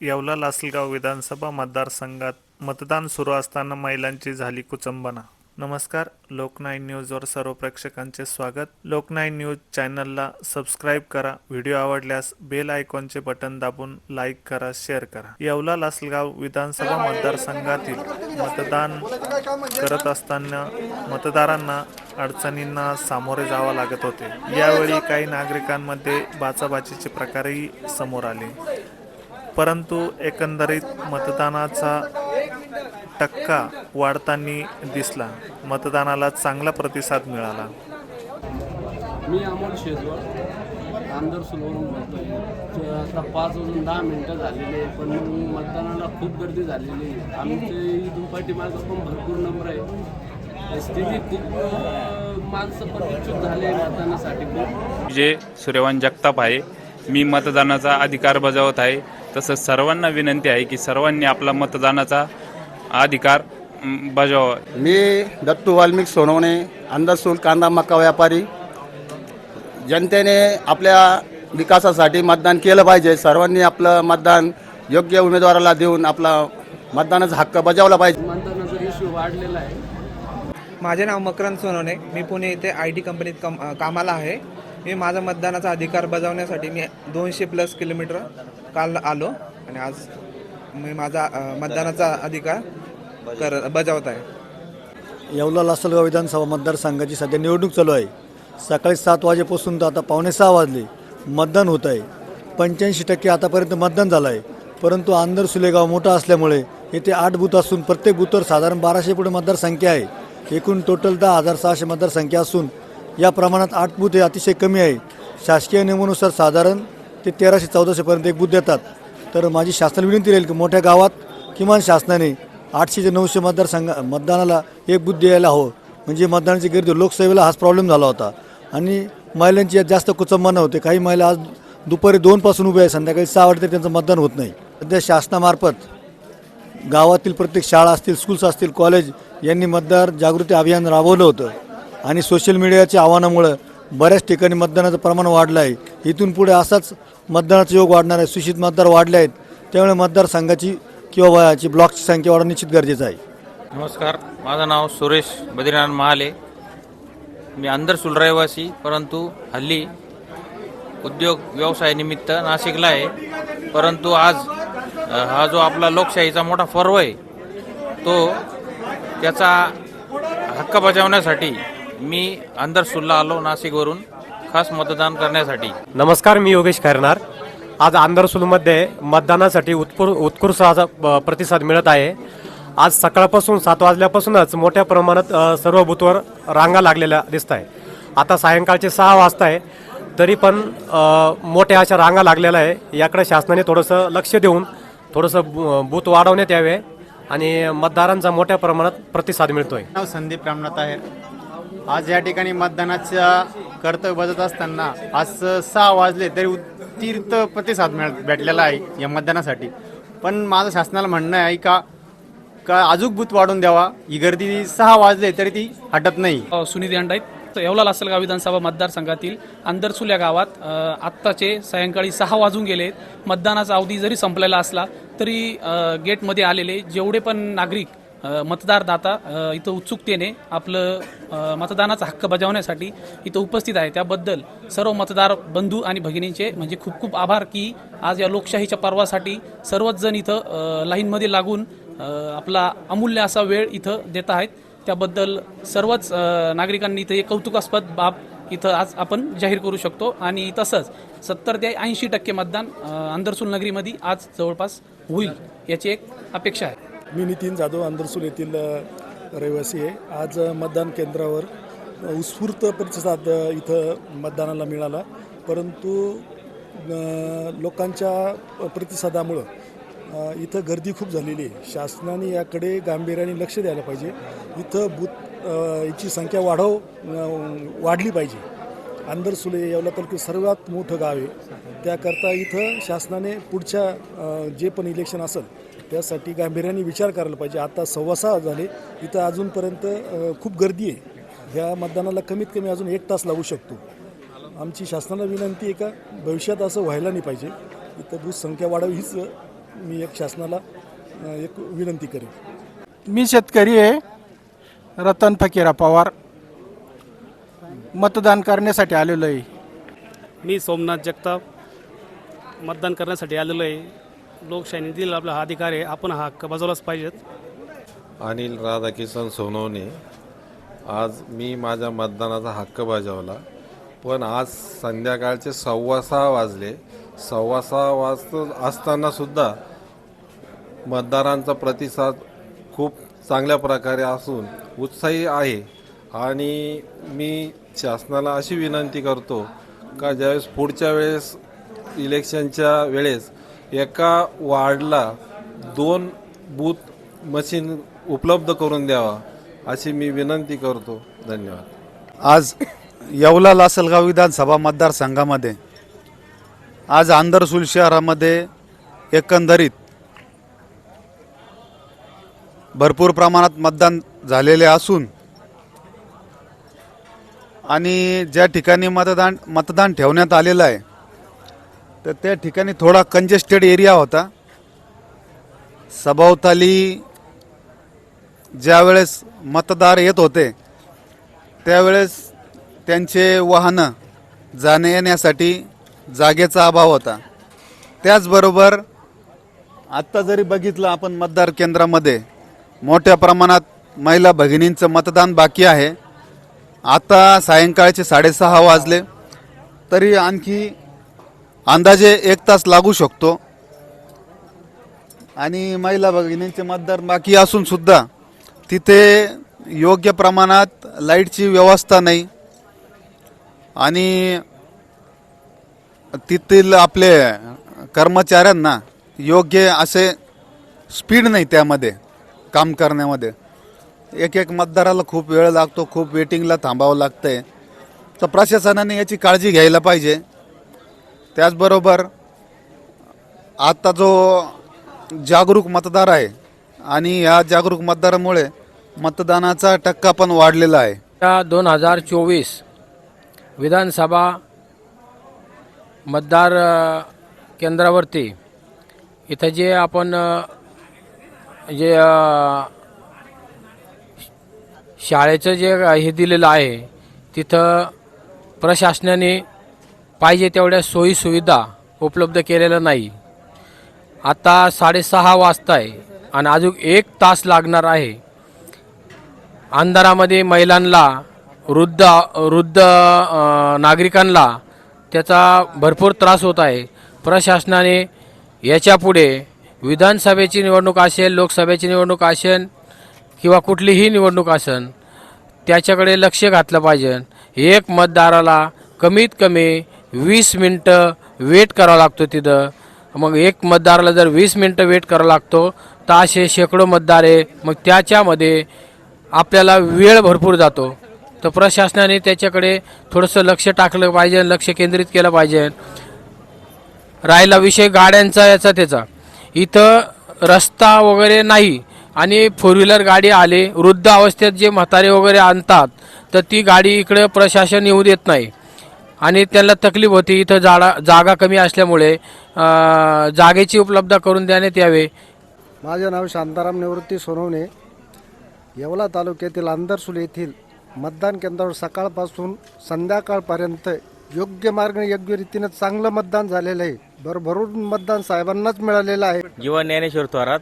येवला लासलगाव विधानसभा मतदारसंघात मतदान सुरू असताना महिलांची झाली कुचंबना. नमस्कार लोकनाईन न्यूजवर सर्व प्रेक्षकांचे स्वागत. लोकनाईन न्यूज चॅनलला सबस्क्राईब करा व्हिडिओ आवडल्यास बेल आयकॉनचे बटन दाबून लाईक करा शेअर करा. येवला लासलगाव विधानसभा मतदारसंघातील मतदान करत असताना मतदारांना अडचणींना सामोरे जावं लागत होते. यावेळी काही नागरिकांमध्ये बाचाबाचीचे प्रकारही समोर आले. परंतु एकंदरीत मतदानाचा टक्का वाढताना दिसला. मतदानाला चांगला प्रतिसाद मिळाला. मी अमोल शेजवळ आमदार सुलवरून बोलतोय आता पाच वाजून दहा मिनटं झालेली आहे पण मग मतदानाला खूप गर्दी झालेली आहे. आमचे इथून पाठीमागं पण भरपूर नंबर आहे स्थिती खूप माणसं पण इच्छुक झाले मतदानासाठी. खूप जे सूर्यवान जगताप आहे मी मतदानाचा अधिकार बजावत आहे. तसंच सर्वांना विनंती आहे की सर्वांनी आपला मतदानाचा अधिकार म, बजावावा मी दत्तू वाल्मिक सोनवणे अंदाजसूल कांदा मका व्यापारी. जनतेने आपल्या विकासासाठी मतदान केलं पाहिजे. सर्वांनी आपलं मतदान योग्य उमेदवाराला देऊन आपला मतदानाचा हक्क बजावला पाहिजे. मतदानाचा इश्यू वाढलेला आहे. माझे नाव मकरंद सोनवणे. मी पुणे येथे आय टी कंपनीत कम कामाला आहे. मी माझा मतदानाचा अधिकार बजावण्यासाठी मी दोनशे प्लस किलोमीटर काल आलो आणि आज मी माझा मतदानाचा अधिकार कर बजावत आहे. येवला लासलगाव विधानसभा मतदारसंघाची सध्या निवडणूक चालू आहे. सकाळी सात वाजेपासून तर आता पावणे सहा वाजले. मतदान होत आहे. पंच्याऐंशी टक्के आतापर्यंत मतदान झालं आहे परंतु आंदर सुलेगाव मोठा असल्यामुळे येथे आठ बूथ असून प्रत्येक बूथवर साधारण बाराशे पुढे मतदारसंख्या आहे. एकूण टोटल दहा हजार सहाशे मतदारसंख्या असून या प्रमाणात आठ बूथ हे अतिशय कमी आहे. शासकीय नियमानुसार साधारण ते तेराशे चौदाशेपर्यंत एक बूथ देतात. तर माझी शासनाला विनंती राहील की मोठ्या गावात किमान शासनाने आठशे ते नऊशे मतदारसंघ मतदानाला एक बूथ द्यायला हवं. म्हणजे मतदानाची गर्दी लोकसेवेला हाच प्रॉब्लेम झाला होता. आणि महिलांची जास्त कुचंबना होते. काही महिला आज दुपारी दोनपासून उभे आहे संध्याकाळी सहा वाटते त्यांचं मतदान होत नाही. सध्या शासनामार्फत गावातील प्रत्येक शाळा असतील स्कूल्स असतील कॉलेज यांनी मतदार जागृती अभियान राबवलं होतं. आणि सोशल मीडियाच्या आव्हानामुळं बऱ्याच ठिकाणी मतदानाचं प्रमाण वाढलं आहे इथून पुढे असाच मतदानाचा योग वाढणार आहे. सुशित मतदार वाढले आहेत. त्यामुळे मतदारसंघाची किंवा वयाची ब्लॉकची संख्या वाढणं निश्चित गरजेचं आहे. नमस्कार. माझं नाव सुरेश बद्रीनाथ महाले. मी अंदरसूल रहिवासी परंतु हल्ली उद्योग व्यवसायानिमित्त नाशिकला आहे. परंतु आज हा जो आपला लोकशाहीचा मोठा पर्व आहे तो त्याचा हक्क बजावण्यासाठी मी अंदरसूलला आलो नाशिकवरून. खास मतदान करण्यासाठी. नमस्कार मी योगेश खैरनार. आज आंदरसूलमध्ये मतदानासाठी उत्पुर उत्कृष्ट असा प्रतिसाद मिळत आहे. आज सकाळपासून सात वाजल्यापासूनच मोठ्या प्रमाणात सर्व बूथवर रांगा लागलेल्या दिसत आहे आता सायंकाळचे सहा वाजता आहे तरी पण मोठ्या अशा रांगा लागलेल्या आहे. याकडे शासनाने थोडंसं लक्ष देऊन थोडंसं बू- बूथ वाढवण्यात यावे आणि मतदारांचा मोठ्या प्रमाणात प्रतिसाद मिळतोय. संदीप रामनाथ आहे. आज या ठिकाणी मतदानाच्या कर्तव्य बजत असताना आज सहा वाजले तरी उत्तीर्थ प्रतिसाद मिळ भेटलेला आहे या मतदानासाठी. पण माझं शासनाला म्हणणं आहे का का अजूक बूथ वाढून द्यावा. ही गर्दी सहा वाजले तरी ती हटत नाही. अ, सुनिधी अंडाईत येवला लासलगाव विधानसभा मतदारसंघातील आंदरसूल या गावात आत्ताचे सायंकाळी सहा वाजून गेले. मतदानाचा अवधी जरी संपलेला असला तरी गेटमध्ये आलेले जेवढे पण नागरिक मतदारदाता इथं उत्सुकतेने आपलं मतदानाचा हक्क बजावण्यासाठी इथं उपस्थित आहे. त्याबद्दल सर्व मतदार बंधू आणि भगिनींचे म्हणजे खूप खूप आभार की आज या लोकशाहीच्या पर्वासाठी सर्वच जण इथं लाईनमध्ये लागून आपला अमूल्य असा वेळ इथं देत आहेत. त्याबद्दल सर्वच नागरिकांनी इथं एक कौतुकास्पद बाब इथं आज आपण जाहीर करू शकतो. आणि तसंच सत्तर ते ऐंशी टक्के मतदान अ, अंदरसूल नगरीमध्ये आज जवळपास होईल याची एक अपेक्षा आहे. मी नितीन जाधव आंदरसूल येथील रहिवासी आहे. आज मतदान केंद्रावर उत्स्फूर्त प्रतिसाद इथं मतदानाला मिळाला. परंतु लोकांच्या प्रतिसादामुळं इथं गर्दी खूप झालेली आहे. शासनाने याकडे गांभीर्याने लक्ष द्यायला पाहिजे. इथं बूथ याची संख्या वाढव वाढली पाहिजे. आंदरसुले येवला तालुक्यात सर्वात मोठं गाव आहे. त्याकरता इथं शासनाने पुढच्या जे पण इलेक्शन असेल त्यासाठी गांभीर्याने विचार करायला पाहिजे. आता सव्वा सहा झाले इथं अजूनपर्यंत खूप गर्दी आहे. ह्या मतदानाला कमीत कमी अजून एक तास लागू शकतो. आमची शासनाला विनंती आहे का भविष्यात असं व्हायला नाही पाहिजे. इथं बूथ संख्या वाढावी हीच मी एक शासनाला एक विनंती करेन. मी शेतकरी आहे. रतन फकीरा पवार. मतदान करण्यासाठी आलेलो आहे. मी सोमनाथ जगताप. मतदान करण्यासाठी आलेलो आहे. लोकशाहीने दिलेला आपला हा अधिकार आहे आपण हा हक्क बजावलाच पाहिजेत. अनिल राधाकिशन सोनवणे आज मी माझ्या मतदानाचा हक्क बजावला. पण आज संध्याकाळचे सव्वा सहा वाजले. सव्वा सहा वाजत असताना सुद्धा मतदारांचा प्रतिसाद खूप चांगल्या प्रकारे असून उत्साही आहे. आणि मी शासनाला अशी विनंती करतो का ज्यावेळेस पुढच्या वेळेस इलेक्शनच्या वेळेस एका वार्डला दोन बूथ मशीन उपलब्ध करून द्यावा अशी मी विनंती करतो. धन्यवाद. आज येवला लासलगाव विधानसभा मतदारसंघामध्ये आज आंदरसूल शहरामध्ये एकंदरीत भरपूर प्रमाणात मतदान झालेले असून आणि ज्या ठिकाणी मतदान मतदान ठेवण्यात आलेलं आहे तर त्या ठिकाणी थोडा कंजेस्टेड एरिया होता. सभोवताली ज्यावेळेस मतदार येत होते त्यावेळेस त्यांचे वाहनं जाणे येण्यासाठी जागेचा अभाव होता. त्याचबरोबर आत्ता जरी बघितलं आपण मतदार केंद्रामध्ये मोठ्या प्रमाणात महिला भगिनींचं मतदान बाकी आहे. आता सायंकाळचे साडेसहा वाजले तरी आणखी अंदाजे एक तास लागू शकतो. आणि महिला भगिनींचे मतदान बाकी असून सुद्धा तिथे योग्य प्रमाणात लाईटची व्यवस्था नाही. आणि तिथील आपले कर्मचाऱ्यांना योग्य असे स्पीड नाही त्यामध्ये काम करण्यामध्ये. एक एक मतदाराला खूप वेळ लागतो खूप वेटिंगला थांबावं लागतंय. तर प्रशासनाने याची काळजी घ्यायला पाहिजे. त्याचबरोबर आता जो जागरूक मतदार आहे आणि या जागरूक मतदारामुळे मतदानाचा टक्का पण वाढलेला आहे. दोन हजार चोवीस विधानसभा मतदार केंद्रावरती इथं जे आपण जे शाळेचं जे हे दिलेलं आहे तिथं प्रशासनाने पाहिजे तेवढ्या सोयीसुविधा उपलब्ध केलेल्या नाही. आता साडेसहा वाजता आहे आणि अजून एक तास लागणार आहे. अंधारामध्ये महिलांना वृद्ध वृद्ध नागरिकांना त्याचा भरपूर त्रास होत आहे. प्रशासनाने याच्यापुढे विधानसभेची निवडणूक असेल लोकसभेची निवडणूक असेल किंवा कुठलीही निवडणूक असेल त्याच्याकडे लक्ष घातलं पाहिजे. एक मतदाराला कमीत कमी वीस मिनटं वेट करावं लागतो तिथं. मग एक मतदाराला जर वीस मिनटं वेट करावं लागतो तर असे शेकडो मतदार आहे. मग त्याच्यामध्ये आपल्याला वेळ भरपूर जातो. तर प्रशासनाने त्याच्याकडे थोडंसं लक्ष टाकलं पाहिजे लक्ष केंद्रित केलं पाहिजे. राहिला विषय गाड्यांचा याचा त्याचा. इथं रस्ता वगैरे नाही आणि फोर व्हीलर गाडी आले वृद्ध अवस्थेत जे म्हातारे वगैरे आणतात तर ती गाडी इकडे प्रशासन येऊ देत नाही. आणि त्यांना तकलीफ होती. इथं जाडा जागा कमी असल्यामुळे जागेची उपलब्ध करून देण्यात यावे. माझे नाव शांताराम निवृत्ती सोनवणे. येवला तालुक्यातील आंदरसूल येथील मतदान केंद्रावर सकाळपासून संध्याकाळपर्यंत योग्य मार्ग योग्य रीतीनं चांगलं मतदान झालेलं आहे. भरभरून मतदान साहेबांनाच मिळालेलं आहे. जीवन ज्ञानेश्वर थोरात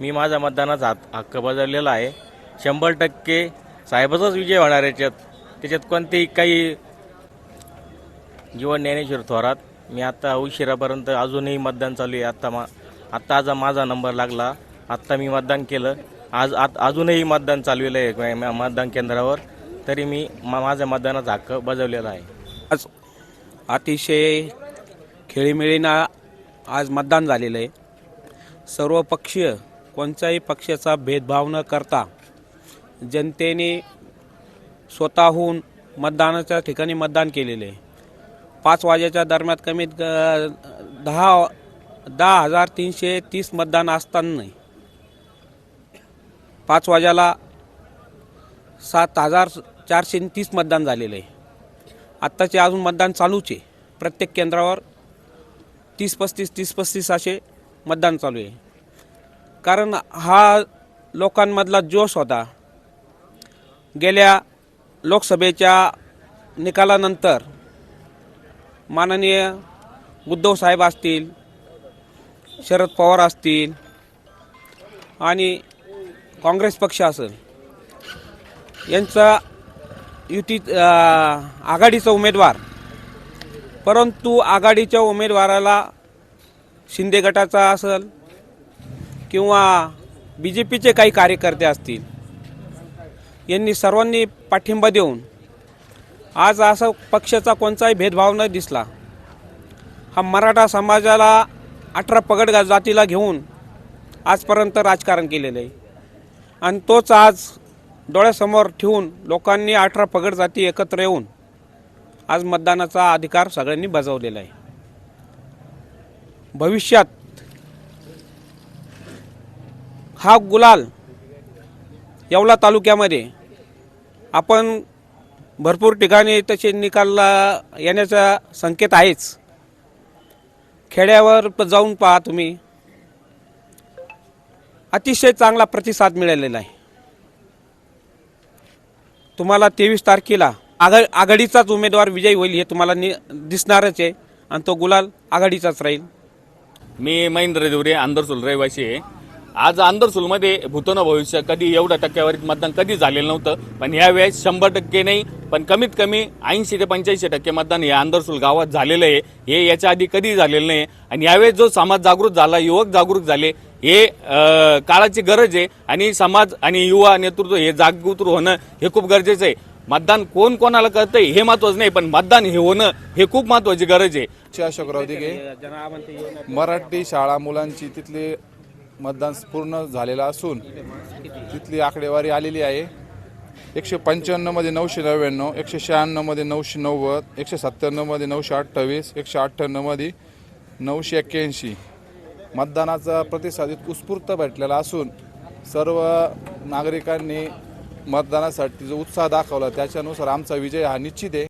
मी माझा मतदानाचा हक- हक्क बजावलेला आहे. शंभर टक्के साहेबाचाच विजय होणार याच्यात. त्याच्यात कोणतेही काही जीवन ज्ञानेश्वर थोरात. मी आता उशिरापर्यंत अजूनही मतदान चालू आहे. आत्ता मा आत्ता आज माझा नंबर लागला. आत्ता मी मतदान केलं. आज आत अजूनही मतदान चाललेलं आहे मतदान केंद्रावर. तरी मी मा माझा मतदानाचा हक्क बजावलेला आहे. आज अतिशय खेळीमेळीनं आज मतदान झालेलं आहे. सर्व पक्षीय कोणत्याही पक्षाचा भेदभाव न करता जनतेने स्वतःहून मतदानाच्या ठिकाणी मतदान केलेले आहे. पाच वाजेच्या दरम्यान कमीत दहा दहा हजार तीनशे तीस मतदान असताना पाच वाजाला सात हजार चारशे तीस मतदान झालेलं आहे. आत्ताचे अजून मतदान चालूच आहे. प्रत्येक केंद्रावर तीस पस्तीस तीस पस्तीस असे मतदान चालू आहे. कारण हा लोकांमधला जोश होता. गेल्या लोकसभेच्या निकालानंतर माननीय उद्धव साहेब असतील शरद पवार असतील आणि काँग्रेस पक्ष असेल यांचा युती आघाडीचा उमेदवार परंतु आघाडीच्या उमेदवाराला शिंदे गटाचा असेल किंवा बी जे पीचे काही कार्यकर्ते असतील यांनी सर्वांनी पाठिंबा देऊन आज असा पक्षाचा कोणताही भेदभाव न दिसला. हा मराठा समाजाला अठरा पगड जातीला घेऊन आजपर्यंत राजकारण केलेलं आहे. आणि तोच आज डोळ्यासमोर ठेवून लोकांनी अठरा पगड जाती एकत्र येऊन आज मतदानाचा अधिकार सगळ्यांनी बजावलेला आहे. भविष्यात हा गुलाल येवला तालुक्यामध्ये आपण भरपूर ठिकाणी तसे निकाल येण्याचा संकेत आहेच. खेड्यावर जाऊन पहा तुम्ही. अतिशय चांगला प्रतिसाद मिळालेला आहे. तुम्हाला तेवीस तारखेला आघा आघाडीचाच उमेदवार विजयी होईल हे तुम्हाला नि दिसणारच आहे. आणि तो गुलाल आघाडीचाच राहील. मी महेंद्र देवरे आंदरसूल रहिवासी आहे. आज आंदरसूलमध्ये भूतनं भविष्य कधी एवढ्या टक्क्यावरील मतदान कधी झालेलं नव्हतं पण यावेळेस शंभर टक्के नाही पण कमीत कमी ऐंशी ते पंच्याऐंशी टक्के मतदान हे आंदरसूल गावात झालेलं आहे. हे याच्या आधी कधी झालेलं नाही. आणि यावेळेस जो समाज जागृत झाला युवक जागृत झाले हे काळाची गरज आहे. आणि समाज आणि युवा नेतृत्व हे जागृत होणं हे खूप गरजेचं आहे. मतदान कोण कोणाला करतंय हे महत्वाचं नाही पण मतदान हे होणं हे खूप महत्वाची गरज आहे. अशोकराव दिघे. मराठी शाळा मुलांची तिथले मतदान पूर्ण झालेलं असून तिथली आकडेवारी आलेली आहे. एकशे पंच्याण्णवमध्ये नऊशे नव्याण्णव एकशे शहाण्णवमध्ये नऊशे नव्वद एकशे सत्त्याण्णवमध्ये नऊशे अठ्ठावीस एकशे अठ्ठ्याण्णवमध्ये नऊशे एक्क्याऐंशी. मतदानाचा प्रतिसाद उत्स्फूर्त भेटलेला असून सर्व नागरिकांनी मतदानासाठी जो उत्साह दाखवला त्याच्यानुसार आमचा विजय हा निश्चित आहे.